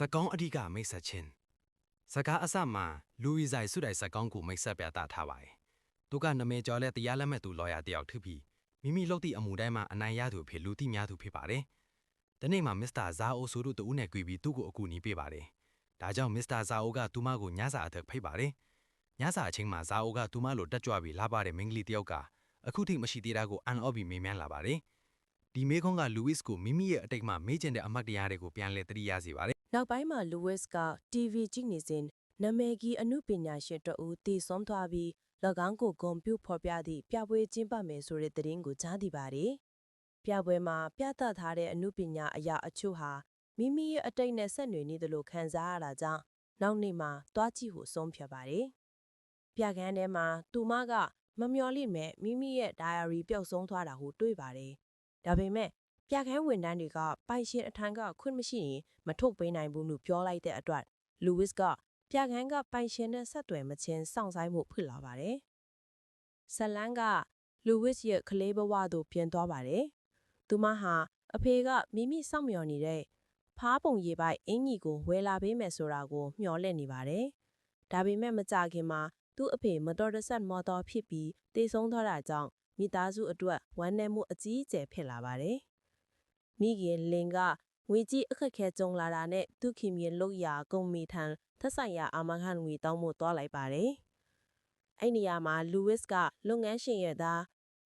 စကောင်းအဓိကမိတ်ဆက်ခြင်းစကားအစမှာလူဝီဇိုင်စုတိုင်စကောင်းကိုမိတ်ဆက်ပြသထားပါတယ်။သူကနမဲကျော်လဲတရားလက်မဲ့သူလော်ယာတယောက်ထူပြီးမိမိလုပ်သည့်အမှုတိုင်းမှာအနိုင်ရသူဖြစ်လူသိများသူဖြစ်ပါတယ်။ဒီနေ့မှာမစ္စတာဇာအိုဆိုတို့တူနဲ့ကြွေပြီးသူ့ကိုအကူအညီပေးပါတယ်။ဒါကြောင့်မစ္စတာဇာအိုကသူမကိုညစာအထက်ဖိတ်ပါတယ်။ညစာအချိန်မှာဇာအိုကသူမလိုတက်ကြွပြီးလာပါတဲ့မိန်းကလေးတယောက်ကအခုထိမရှိသေးတာကိုအန်အော့ပြီးမေးမြန်းလာပါတယ်။ဒီမေခွန်းကလူဝစ်ကိုမိမိရဲ့အတိတ်မှာမေးချင်တဲ့အမှတ်တရတွေကိုပြန်လည်သတိရစေပါတယ် နောက်ပိုင်းမှာလူဝစ်က TV ကြည့်နေစဉ်နာမည်ကြီးအမှုပညာရှင်တဦးတည်ဆုံးသွားပြီး၎င်းကိုဂုံပြုဖော်ပြသည့်ပြပွဲကျင်းပမယ်ဆိုတဲ့သတင်းကိုကြားသိပါတယ်။ပြပွဲမှာပြသထားတဲ့အမှုပညာအရာအချို့ဟာမိမိရဲ့အတိတ်နဲ့ဆက်နွယ်နေသလိုခံစားရတာကြောင့်နောက်နေ့မှာတွားကြည့်ဖို့ဆုံးဖြတ်ပါတယ်။ပြကန်းထဲမှာသူမကမမျော်လင့်မဲ့မိမိရဲ့ diary ပျောက်ဆုံးသွားတာကိုတွေ့ပါတယ်။ဒါပေမဲ့ ပြကန်းဝန်ထမ်းတွေကပိုင်ရှင်အထံကခွင့်မရှိရင်မထုတ်ပေးနိုင်ဘူးလို့ပြောလိုက်တဲ့အတွက်လူဝစ်ကပြကန်းကပိုင်ရှင်နဲ့ဆက်သွယ်မချင်းစောင့်ဆိုင်မှုဖြစ်လာပါတယ်။ဇလန်ကလူဝစ်ရဲ့ကလေးဘဝသို့ပြန်သွားပါတယ်။သူမဟာအဖေကမိမိစောင့်မျှော်နေတဲ့ဖားပုံရေပိုက်အင်ကြီးကိုဝယ်လာပေးမယ်ဆိုတာကိုမျှော်လင့်နေပါတယ်။ဒါပေမဲ့မကြခင်မှာသူ့အဖေမတော်တဆမော်တော်ဖြစ်ပြီးတေဆုံးသွားတာကြောင့်မိသားစုအတွက်ဝမ်းနည်းမှုအကြီးအကျယ်ဖြစ်လာပါတယ်။ မိခင်လင်ကငွေကြီးအခက်ခဲကြုံလာတာနဲ့သူခင်မြေလုတ်ရာကုံမီထံသက်ဆိုင်ရာအာမခံငွေတောင်းဖို့တွားလိုက်ပါတယ်။အဲ့နေရာမှာလူဝစ်ကလုပ်ငန်းရှင်ရဲ့သား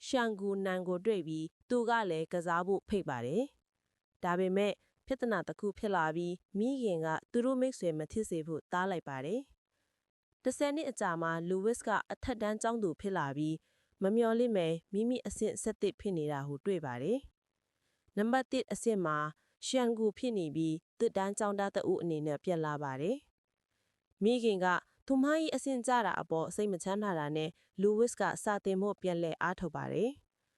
ရှန်ဂူနန်ကိုတွေ့ပြီးသူကလည်းကစားဖို့ဖိတ်ပါတယ်။ဒါပေမဲ့ပြဿနာတစ်ခုဖြစ်လာပြီးမိခင်ကသူတို့မိတ်ဆွေမဖြစ်စေဖို့တားလိုက်ပါတယ်။တစ်ဆယ်နှစ်အကြာမှာလူဝစ်ကအထက်တန်းကျောင်းသူဖြစ်လာပြီးမမျော်လင့်မယ်မိမိအဆင့်ဆက်သစ်ဖြစ်နေတာကိုတွေ့ပါတယ်။ နံပါတ်1အဆင့်မှာရှန်ကူဖြစ်နေပြီးတစ်တန်းကျောင်းသားတအုပ်အနေနဲ့ပြန်လာပါတယ်။မိခင်ကသူမကြီးအဆင့်ကြတာအပေါ်စိတ်မချမ်းသာတာနဲ့လူဝစ်ကစာတင်ဖို့ပြန်လဲအားထုတ်ပါတယ်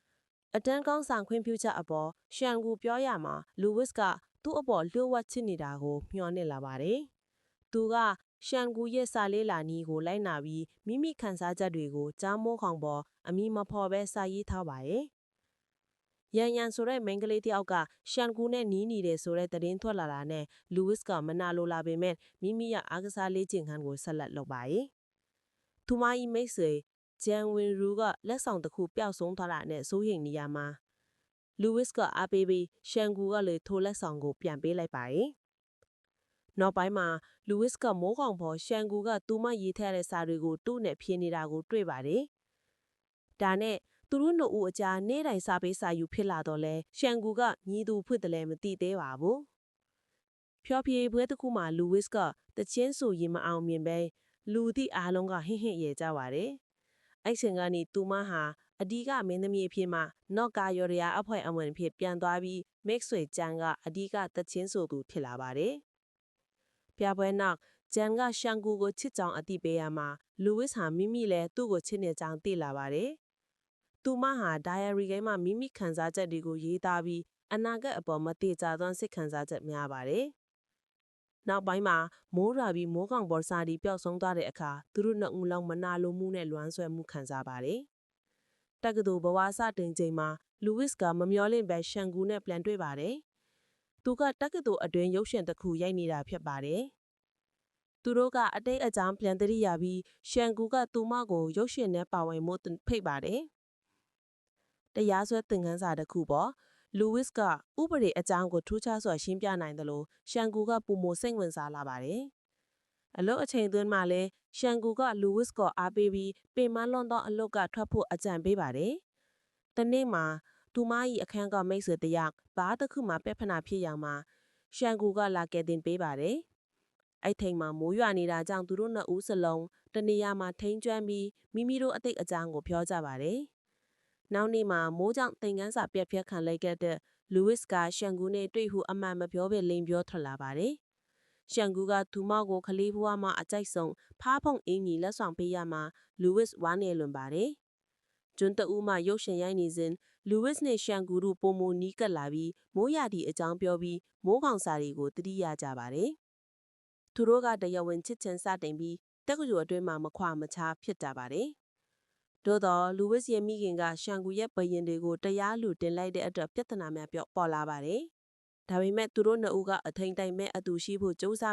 ။အတန်းကောင်းဆောင်ခွင့်ပြုချက်အပေါ်ရှန်ကူပြောရမှာလူဝစ်ကသူ့အပေါ်လျှို့ဝှက်ချစ်နေတာကိုမျှော်နေလာပါတယ်။သူကရှန်ကူရဲ့စာလေးလာနီးကိုလိုက်နာပြီးမိမိခန်းစားချက်တွေကိုကြားမိုးခေါင်ပေါ်အမိမဖော်ပဲစာရေးထားပါတယ်။ ရန်ရန်ဆိုတဲ့မိန်းကလေးတယောက်ကရှန်ကူနဲ့နီးနေတယ်ဆိုတဲ့သတင်းထွက်လာတာနဲ့လူဝစ်ကမနာလိုလာပေမဲ့မိမိရဲ့အားကစားလေးကျင့်ခန်းကိုဆက်လက်လုပ်ပါရဲ့။သူမကြီးမိတ်ဆွေဂျန်ဝင်ရူကလက်ဆောင်တစ်ခုပျောက်ဆုံးသွားတာနဲ့စိုးရိမ်နေရမှာလူဝစ်ကအားပေးပြီးရှန်ကူကလည်းထိုလက်ဆောင်ကိုပြန်ပေးလိုက်ပါရဲ့။နောက်ပိုင်းမှာလူဝစ်ကမိုးကောင်ပေါ်ရှန်ကူကသူမရေးထားတဲ့စာတွေကိုသူ့နဲ့ဖြေနေတာကိုတွေ့ပါတယ်။ဒါနဲ့ သူတို့နှစ်ဦးအကြားနေ့တိုင်းစာပေးစာယူဖြစ်လာတော့လဲရှန်ကူကညီသူဖွင့်တယ်လဲမသိသေးပါဘူး။ဖျော်ဖြေပွဲတစ်ခုမှာလူဝစ်ကတချင်းဆိုရင်မအောင်မြင်ပဲလူသည့်အားလုံးကဟင့်ဟင့်ရဲကြပါတယ်။အဲ့ချိန်ကနေသူမဟာအဓိကမင်းသမီးအဖြစ်မှနော့ကာယော်ရယာအဖွဲ့အဝင်ဖြစ်ပြန်သွားပြီးမက်ဆွေကျန်ကအဓိကတချင်းဆိုသူဖြစ်လာပါတယ်။ပြပွဲနောက်ဂျန်ကရှန်ကူကိုချစ်ကြောင်အတိပေးရမှာလူဝစ်ဟာမိမိလည်းသူ့ကိုချစ်နေကြောင်သိလာပါတယ်။ သူမဟာ diary ကိန်းမှာမိမိခံစားချက်တွေကိုရေးသားပြီးအနာဂတ်အပေါ်မတိကျသောစိတ်ခံစားချက်များပါတယ်။နောက်ပိုင်းမှာမိုးရာပြီးမိုးကောင်ပေါ်စာဒီပျောက်ဆုံးသွားတဲ့အခါသူတို့နှစ်ဦးလုံးမနာလိုမှုနဲ့လွမ်းဆွဲမှုခံစားပါတယ်။တက္ကသိုလ်ဘဝစတင်ချိန်မှာလူဝစ်ကမမျောလင့်ပဲရှန်ကူနဲ့ပြန်တွေ့ပါတယ်။သူကတက္ကသိုလ်အတွင်းရုပ်ရှင်တစ်ခုရိုက်နေတာဖြစ်ပါတယ်။သူတို့ကအတိတ်အကြောင်းပြန်သတိရပြီးရှန်ကူကသူမကိုရုပ်ရှင်နဲ့ပါဝင်မှုဖိတ်ပါတယ်။ တရားစွဲသင်ခန်းစာတစ်ခုပေါ့လူဝစ်ကဥပဒေအကြောင်းကိုထူးခြားစွာရှင်းပြနိုင်တယ်လို့ရှန်ကူကပုံမစိတ်ဝင်စားလာပါတယ်။အလုတ်အချိန်သွင်းမှာလဲရှန်ကူကလူဝစ်ကိုအားပေးပြီးပင်မလွန်သောအလုတ်ကထွက်ဖို့အကြံပေးပါတယ်။တနေ့မှာသူမ၏အခန်းကမိတ်ဆွေတယောက်ဘားတစ်ခုမှပြက်ဖနာဖြစ်ရမှာရှန်ကူကလာကဲတင်ပေးပါတယ်။အဲ့ထိန်မှာမိုးရွာနေတာကြောင့်သူတို့နှစ်ဦးစလုံးတနေရာမှာထိန်ကျွမ်းပြီးမိမိတို့အသိအကြောင်းကိုပြောကြပါတယ်။ နောက်နေ့မှာမိုးကြောင့်သင်ခန်းစာပြက်ပြက်ခံလိုက်ခဲ့တဲ့လူဝစ်ကရှန်ကူနဲ့တွေ့ဟုအမှန်မပြောဘဲလိန်ပြောထွက်လာပါတယ်။ရှန်ကူကသူမကိုခလေးဘွားမှအကြိုက်ဆုံးဖားဖုံအင်းကြီးလက်ဆောင်ပေးရမှာလူဝစ်ဝါနေလွန်ပါတယ်။ကျွန်းတအူးမှရုပ်ရှင်ရိုက်နေစဉ်လူဝစ်နဲ့ရှန်ကူတို့ပုံမနီးကပ်လာပြီးမိုးရသည့်အကြောင်းပြောပြီးမိုးကောင်စာတွေကိုတတိယကြပါတယ်။သူတို့ကတရားဝင်ချစ်ချင်စတင်ပြီးတက္ကသိုလ်အတွင်းမှာမခွာမချားဖြစ်ကြပါတယ်။ သို့တော့လူဝစ်ရဲ့မိခင်ကရှန်ကူရဲ့ဘယင်တွေကိုတရားလူတင်လိုက်တဲ့အတွက်ပြဿနာများပြောပေါ်လာပါတယ်ဒါပေမဲ့သူတို့နှစ်ဦးကအထိန်တိုင်မဲ့အတူရှိဖို့ကြိုးစား